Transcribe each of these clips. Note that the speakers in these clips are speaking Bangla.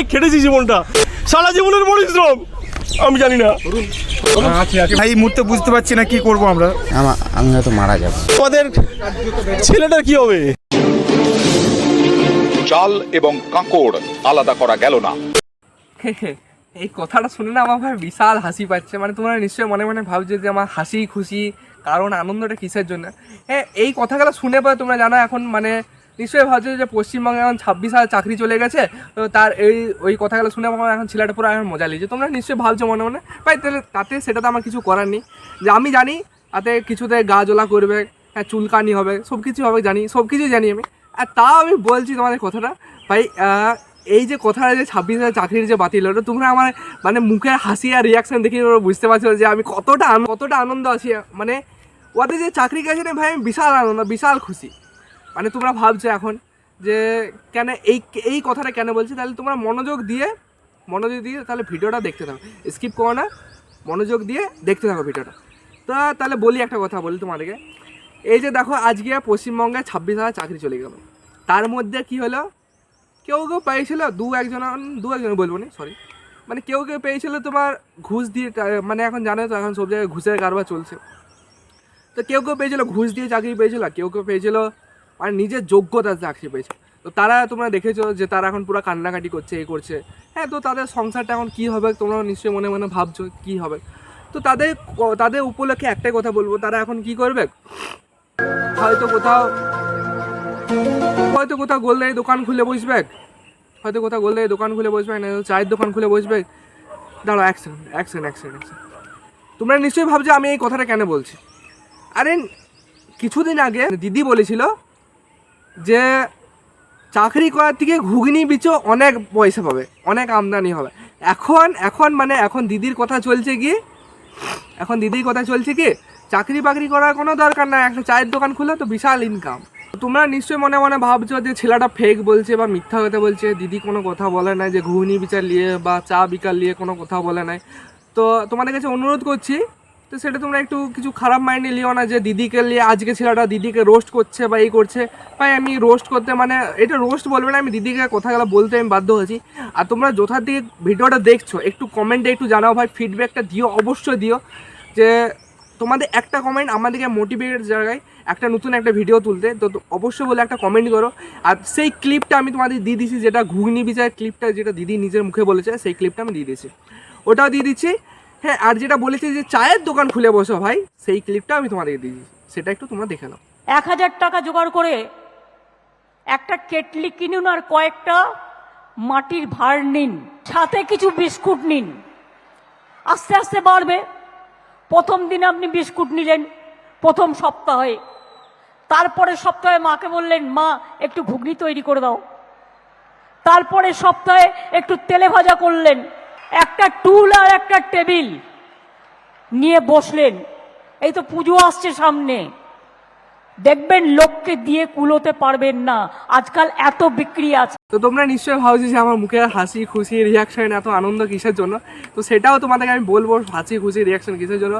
অনেক খেটেছি জীবনটা। সারা জীবনের পরিশ্রম। আমি জানি না। এই মুহূর্তে বুঝতে পারছি না কি করব আমরা। আমি হয়তো মারা যাব। আমাদের ছেলেটার কি হবে? চাল এবং কাঁকড় আলাদা করা গেল না। এই কথাটা শুনে না আমার ভাই বিশাল হাসি পাচ্ছে। মানে তোমরা নিশ্চয়ই মনে মনে ভাবছ যে আমার হাসি খুশি কারণ আনন্দটা কিসের জন্য? হ্যাঁ এই কথাগুলো শুনে পরে তোমরা জানো এখন মানে নিশ্চয়ই ভাবছে যে পশ্চিমবঙ্গে এখন ছাব্বিশ হাজার চাকরি চলে গেছে, তো তার এই, ওই কথাগুলো শুনে আমার এখন ছেলেটা পুরো এখন মজা লিখছে তোমরা নিশ্চয়ই ভাবছ মনে মনে। ভাই, তাহলে তাতে সেটা তো আমার কিছু করার নেই। যে আমি জানি তাতে কিছুতে গা জ্বলা করবে হ্যাঁ চুলকানি হবে সব কিছু হবে জানি সব কিছুই জানি আমি। আর তাও আমি বলছি তোমাদের কথাটা, ভাই এই যে কথাটা যে ছাব্বিশ হাজার চাকরির যে বাতিল হলো, তোমরা আমার মানে মুখের হাসি আর রিয়াকশন দেখে তোমরা বুঝতে পারছ যে আমি কতটা কতটা আনন্দ আছি। মানে ওদের যে চাকরি গেছে না ভাই, আমি বিশাল আনন্দ, বিশাল খুশি। মানে তোমরা ভাবছ এখন যে কেন এই এই কথাটা কেন বলছি? তাহলে তোমরা মনোযোগ দিয়ে মনোযোগ দিয়ে তাহলে ভিডিওটা দেখতে থাকো। স্কিপ করো না, মনোযোগ দিয়ে দেখতে থাকো ভিডিওটা। তো তাহলে বলি একটা কথা, বলি তোমাদেরকে। এই যে দেখো, আজকে পশ্চিমবঙ্গে ছাব্বিশ হাজার চাকরি চলে গেল। তার মধ্যে কি হলো? কেউ কেউ পেয়েছিল দু একজন দু একজন বলব না সরি মানে কেউ কেউ পেয়েছিল তোমার ঘুষ দিয়ে মানে এখন জানো তো, এখন সব জায়গায় ঘুষের কারবার চলছে। তো কেউ কেউ পেয়েছিল ঘুষ দিয়ে চাকরি পেয়েছিল কেউ কেউ পেয়েছিল মানে নিজের যোগ্যতা চাকরি পেয়েছে। তো তারা তোমরা দেখেছ যে তারা এখন পুরো কান্নাকাটি করছে, এ করছে। হ্যাঁ তো তাদের সংসারটা এখন কী হবে তোমরা নিশ্চয়ই মনে মনে ভাবছ কী হবে। তো তাদের তাদের উপলক্ষে একটাই কথা বলব, তারা এখন কি করবে? হয়তো কোথাও হয়তো কোথাও গোলদারি দোকান খুলে বসবে। হয়তো কোথাও গোলদারি দোকান খুলে বসবে, না চায়ের দোকান খুলে বসবে। দাঁড়াও, এক সেকেন্ড এক সেকেন্ড এক সেকেন্ড তোমরা নিশ্চয়ই ভাবছ আমি এই কথাটা কেন বলছি? আরে, কিছুদিন আগে দিদি বলেছিল যে চাকরি করার থেকে ঘুগনি বিচো অনেক পয়সা পাবে, অনেক আমদানি হবে। এখন এখন মানে এখন দিদির কথা চলছে কি, এখন দিদির কথা চলছে কি, চাকরি বাকরি করার কোনো দরকার নাই, একটা চায়ের দোকান খুলে তো বিশাল ইনকাম তোমরা নিশ্চয়ই মনে মনে ভাবছ যে ছেলেটা ফেক বলছে বা মিথ্যা কথা বলছে, দিদি কোনো কথা বলে নাই যে ঘুগনি বিচার নিয়ে বা চা বিকার নিয়ে কোনো কথা বলে নাই। তো তোমাদের কাছে অনুরোধ করছি তো সেটা তোমরা একটু কিছু খারাপ মাইন্ডে লিও না যে দিদিকে নিয়ে আজকে ছেলেটা দিদিকে রোস্ট করছে বা এই করছে। ভাই, আমি রোস্ট করতে মানে এটা রোস্ট বলবে না, আমি দিদিকে কথাগুলো বলতে আমি বাধ্য হয়েছি। আর তোমরা যথার দিকে ভিডিওটা দেখছ, একটু কমেন্টে একটু জানাও ভাই ফিডব্যাকটা দিও, অবশ্যই দিও। যে তোমাদের একটা কমেন্ট আমাদেরকে মোটিভেটের জায়গায় একটা নতুন একটা ভিডিও তুলতে। তো অবশ্যই বলে একটা কমেন্ট করো। আর সেই ক্লিপটা আমি তোমাদের দিয়ে দিছি যেটা ঘুগনি বিচার ক্লিপটা যেটা দিদি নিজের মুখে বলেছে, সেই ক্লিপটা আমি দিয়ে দিয়েছি। ওটাও দিয়ে দিচ্ছি। হ্যাঁ আর যেটা বলেছে যে চায়ের দোকান খুলে বসো ভাই, সেই ক্লিপটা আমি তোমাদেরকে দিয়েছি। সেটা একটু তোমরা দেখে নাও। এক হাজার টাকা জোগাড় করে একটা কেটলি কিনুন আর কয়েকটা মাটির ভাঁড় নিন, সাথে কিছু বিস্কুট নিন। আস্তে আস্তে বাড়বে। প্রথম দিন আপনি বিস্কুট নিলেন, প্রথম সপ্তাহে। তারপরে সপ্তাহে মাকে বললেন, মা, একটু ঘুগনি তৈরি করে দাও। তারপরে সপ্তাহে একটু তেলে ভাজা করলেন। একটা টুল আর একটা টেবিল নিয়ে বসলেন। এই তো পুজো আসছে সামনে। দেখবেন লোককে দিয়ে কুলোতে পারবেন না। আজকাল এত বিক্রি আছে। তো তোমরা নিশ্চয়ই ভাবছি যে আমার মুখে হাসি খুশি রিয়াকশন এত আনন্দ কিসের জন্য? তো সেটাও তোমাদেরকে আমি বলব, হাসি খুশি রিয়াকশন কিসের জন্য?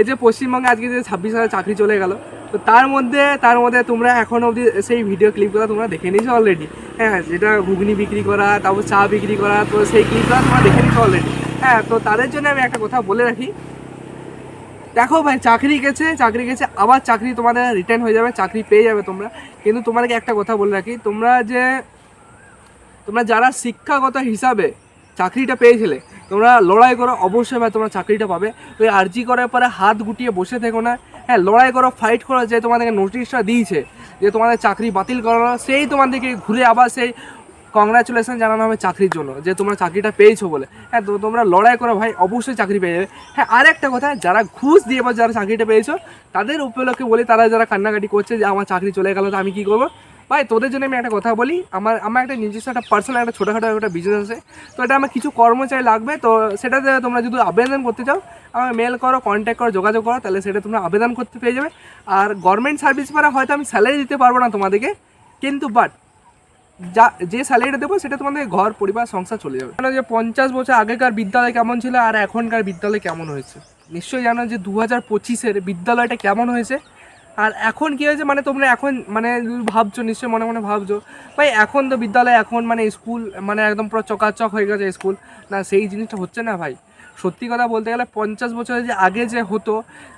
এই যে পশ্চিমবঙ্গে আজকে যে ছাব্বিশ হাজার চাকরি চলে গেল, তো তার মধ্যে তার মধ্যে তোমরা এখন অবধি সেই ভিডিও ক্লিপগুলো তোমরা দেখে নিয়েছো অলরেডি হ্যাঁ যেটা ঘুগনি বিক্রি করা, তারপর চা বিক্রি করা, তো সেই ক্লিপগুলো তোমরা দেখে নিয়েছো অলরেডি হ্যাঁ তো তাদের জন্য আমি একটা কথা বলে রাখি। দেখো ভাই, চাকরি গেছে চাকরি গেছে, আবার চাকরি তোমাদের রিটার্ন হয়ে যাবে, চাকরি পেয়ে যাবে তোমরা। কিন্তু তোমাদেরকে একটা কথা বলে রাখি, তোমরা যে, তোমরা যারা শিক্ষাগত হিসাবে চাকরিটা পেয়েছিলে, তোমরা লড়াই করো, অবশ্যই ভাই তোমরা চাকরিটা পাবে। ওই আর্জি করার পরে হাত গুটিয়ে বসে থেকো না। হ্যাঁ লড়াই করো ফাইট করো, যে তোমাদেরকে নোটিশটা দিয়েছে, যে তোমাদের চাকরি বাতিল করানো, সেই তোমাদেরকে ঘুরে আবার সেই কংগ্রাচুলেশন জানানো হবে চাকরির জন্য, যে তোমরা চাকরিটা পেয়েছ বলে। হ্যাঁ তো তোমরা লড়াই করো ভাই, অবশ্যই চাকরি পেয়ে যাবে। হ্যাঁ আর একটা কথা, যারা ঘুষ দিয়ে বা যারা চাকরিটা পেয়েছ, তাদের উপলক্ষে বলে, তারা যারা কান্নাকাটি করছে যে আমার চাকরি চলে গেল, তো আমি কী করব? ভাই, তোদের জন্য আমি একটা কথা বলি। আমার আমার একটা নিজস্ব একটা পার্সোনাল একটা ছোটোখাটো একটা বিজনেস আছে। তো এটা আমার কিছু কর্মচারী লাগবে, তো সেটাতে তোমরা যদি আবেদন করতে চাও, আমাকে মেল করো কন্ট্যাক্ট করো, যোগাযোগ করো, তাহলে সেটা তোমরা আবেদন করতে পেয়ে যাবে। আর গভর্নমেন্ট সার্ভিস পারা হয়তো আমি স্যালারি দিতে পারব না তোমাদেরকে, কিন্তু বাট যা, যে স্যালারিটা দেবো, সেটা তোমাদের ঘর, পরিবার, সংসার চলে যাবে। যে পঞ্চাশ বছর আগেকার বিদ্যালয় কেমন ছিল, আর এখনকার বিদ্যালয় কেমন হয়েছে? নিশ্চয়ই জানো যে দু হাজার পঁচিশের বিদ্যালয়টা কেমন হয়েছে? আর এখন কি হয়েছে? মানে তোমরা এখন মানে ভাবছ, নিশ্চয়ই মনে মনে ভাবছ, ভাই এখন তো বিদ্যালয় এখন মানে স্কুল মানে একদম পুরো চকাচক হয়ে গেছে স্কুল। না, সেই জিনিসটা হচ্ছে না ভাই। সত্যি কথা বলতে গেলে পঞ্চাশ বছরের যে আগে যে হতো,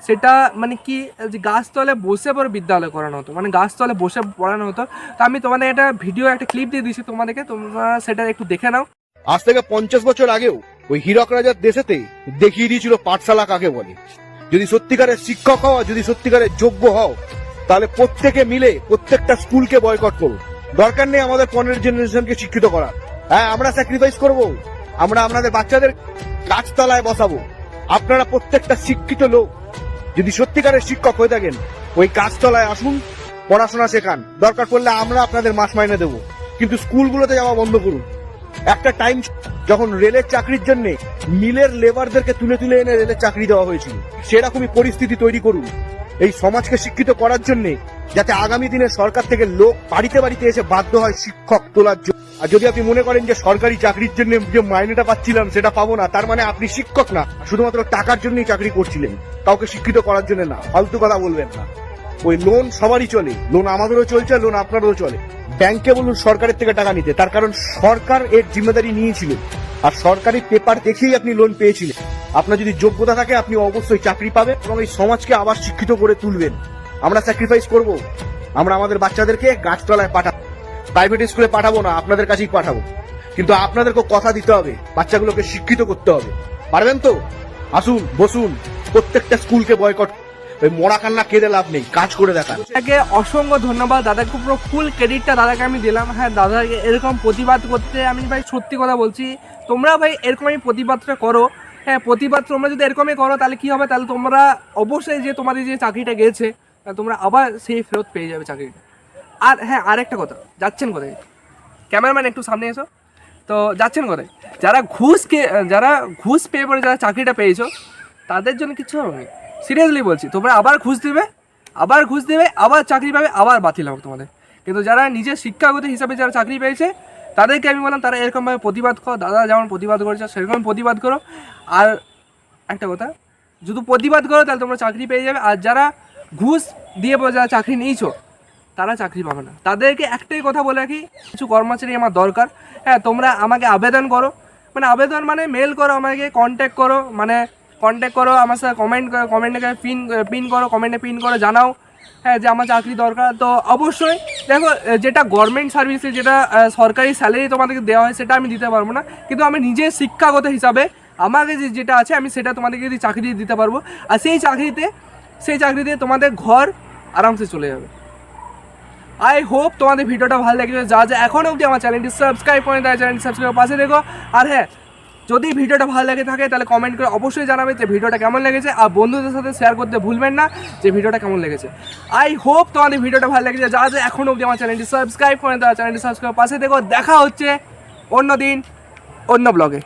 সেটা মানে কি, যে গাছতলে বসে পরে বিদ্যালয় করানো হতো মানে গাছতলে বসে পড়ানো হতো। তো আমি তোমাদের একটা ভিডিও একটা ক্লিপ দিয়ে দিচ্ছি তোমাদেরকে, তোমরা সেটা একটু দেখে নাও। আজ থেকে পঞ্চাশ বছর আগেও ওই হীরক রাজার দেশেতে দেখিয়ে দিয়েছিল পাঠশালা কাকে বলে। যদি সত্যিকারের শিক্ষক হওয়া যদি সত্যিকারের যোগ্য হও, তাহলে প্রত্যেকে মিলে প্রত্যেকটা স্কুলকে বয়কট করো দরকার নেই আমাদের পনেরো জেনারেশনকে শিক্ষিত করা হ্যাঁ আমরা স্যাক্রিফাইস করব। আমরা আপনাদের বাচ্চাদের গাছতলায় বসাবো। আপনারা প্রত্যেকটা শিক্ষিত লোক, যদি সত্যিকারের শিক্ষক হয়ে থাকেন, ওই গাছতলায় আসুন, পড়াশোনা শেখান। দরকার পড়লে আমরা আপনাদের মাস মাইনে দেবো। কিন্তু স্কুলগুলোতে যাওয়া বন্ধ করুন। একটা টাইম যখন রেলের চাকরির জন্য মিলের লেবারদেরকে তুলে তুলে এনে রেলের চাকরি দেওয়া হয়েছিল, সেরকমই পরিস্থিতি তৈরি করুন। এই সমাজকে শিক্ষিত করার জন্য যাতে আগামী দিনে সরকার থেকে লোক বাড়িতে বাড়িতে এসে বাধ্য হয় শিক্ষক তোলার জন্য। আর যদি আপনি মনে করেন যে সরকারি চাকরির জন্য যে মাইনেটা পাচ্ছিলাম সেটা পাবো না, তার মানে আপনি শিক্ষক না, শুধুমাত্র টাকার জন্যই চাকরি করছিলেন, কাউকে শিক্ষিত করার জন্য না, ফালতু কথা বলবেন না। ওই লোন সবারই চলে লোন আমাদেরও চলছে লোন আপনারও চলে। ব্যাংকে বলুন সরকারের থেকে টাকা নিতে। তার কারণ সরকার এর জিম্মেদারি নিয়েছিল। আর সরকারি পেপার দেখেই আপনি লোন পেয়েছিলেন। আপনার যদি যোগ্যতা থাকে, আপনি অবশ্যই চাকরি পাবেন এবং এই সমাজকে আবার শিক্ষিত করে তুলবেন। আমরা স্যাক্রিফাইস করব। আমরা আমাদের বাচ্চাদেরকে গাছতলায় পাঠাবো। প্রাইভেট স্কুলে পাঠাবো না, আপনাদের কাছেই পাঠাবো। কিন্তু আপনাদেরকে কথা দিতে হবে, বাচ্চাগুলোকে শিক্ষিত করতে হবে। পারবেন তো? আসুন, বসুন। প্রত্যেকটা স্কুলকে বয়কট ওই মরা কান্না কেঁদে লাভ নেই, কাজ করে দেখান। দাদাকে অসংখ্য ধন্যবাদ। দাদাকে পুরো ফুল ক্রেডিটটা দাদাকে আমি দিলাম। হ্যাঁ দাদাকে এরকম প্রতিবাদ করতে আমি ভাই সত্যি কথা বলছি। তোমরা ভাই এরকমই প্রতিবাদটা করো। হ্যাঁ প্রতিবাদ তোমরা যদি এরকমই করো, তাহলে কি হবে? তাহলে তোমরা অবশ্যই যে তোমাদের যে চাকরিটা গেছে তোমরা আবার সেই ফেরত পেয়ে যাবে চাকরিটা। আর হ্যাঁ আরেকটা কথা, যাচ্ছেন কোথায়? ক্যামেরাম্যান, একটু সামনে এসো। তো যাচ্ছেন কোথায়? যারা ঘুষ যারা ঘুষ পেয়ে পরে যারা চাকরিটা পেয়েছ, তাদের জন্য কিছু হবে? না সিরিয়াসলি বলছি, তোমরা আবার ঘুষ দেবে, আবার ঘুষ দেবে, আবার চাকরি পাবে, আবার বাতিল হবে তোমাদের। কিন্তু যারা নিজের শিক্ষাগত হিসাবে যারা চাকরি পেয়েছে, তাদেরকে আমি বললাম, তারা এরকমভাবে প্রতিবাদ করো, দাদা যেমন প্রতিবাদ করেছে, সেরকম প্রতিবাদ করো। আর একটা কথা, যদি প্রতিবাদ করো, তাহলে তোমরা চাকরি পেয়ে যাবে। আর যারা ঘুষ দিয়ে যারা চাকরি নিয়েছো, তারা চাকরি পাবে না। তাদেরকে একটাই কথা বলে রাখি, কিছু কর্মচারী আমার দরকার। হ্যাঁ তোমরা আমাকে আবেদন করো। মানে আবেদন মানে মেল করো আমাকে কন্ট্যাক্ট করো। মানে কন্ট্যাক্ট করো, আমার সাথে কমেন্ট কমেন্টে পিন পিন করো কমেন্টে পিন করো, জানাও হ্যাঁ যে আমার চাকরি দরকার। তো অবশ্যই, দেখো যেটা গভর্নমেন্ট সার্ভিসে যেটা সরকারি স্যালারি তোমাদেরকে দেওয়া হয়, সেটা আমি দিতে পারব না। কিন্তু আমি নিজের শিক্ষাগত হিসাবে, আমাকে যে, যেটা আছে, আমি সেটা তোমাদেরকে চাকরি দিতে পারব, আর সেই চাকরিতে সেই চাকরিতে তোমাদের ঘর আরামসে চলে যাবে। আই হোপ তোমাদের ভিডিওটা ভালো লেগেছে। যা যা এখনও অবধি আমার চ্যানেলটি সাবস্ক্রাইব করে তাই চ্যানেলটি সাবস্ক্রাইব পাশে দেখো আর হ্যাঁ যদি ভিডিওটা ভালো লাগে থাকে, তাহলে কমেন্ট করে অবশ্যই জানাবে যে ভিডিওটা কেমন লেগেছে। আর বন্ধুদের সাথে শেয়ার করতে ভুলবেন না যে ভিডিওটা কেমন লেগেছে। আই হোপ তোমাদের ভিডিওটা ভালো লেগেছে। যা যে এখনও অবধি আমার চ্যানেলটি সাবস্ক্রাইব করে তারা চ্যানেলটি সাবস্ক্রাইব পাশে দেখো দেখা হচ্ছে অন্য দিন অন্য ব্লগে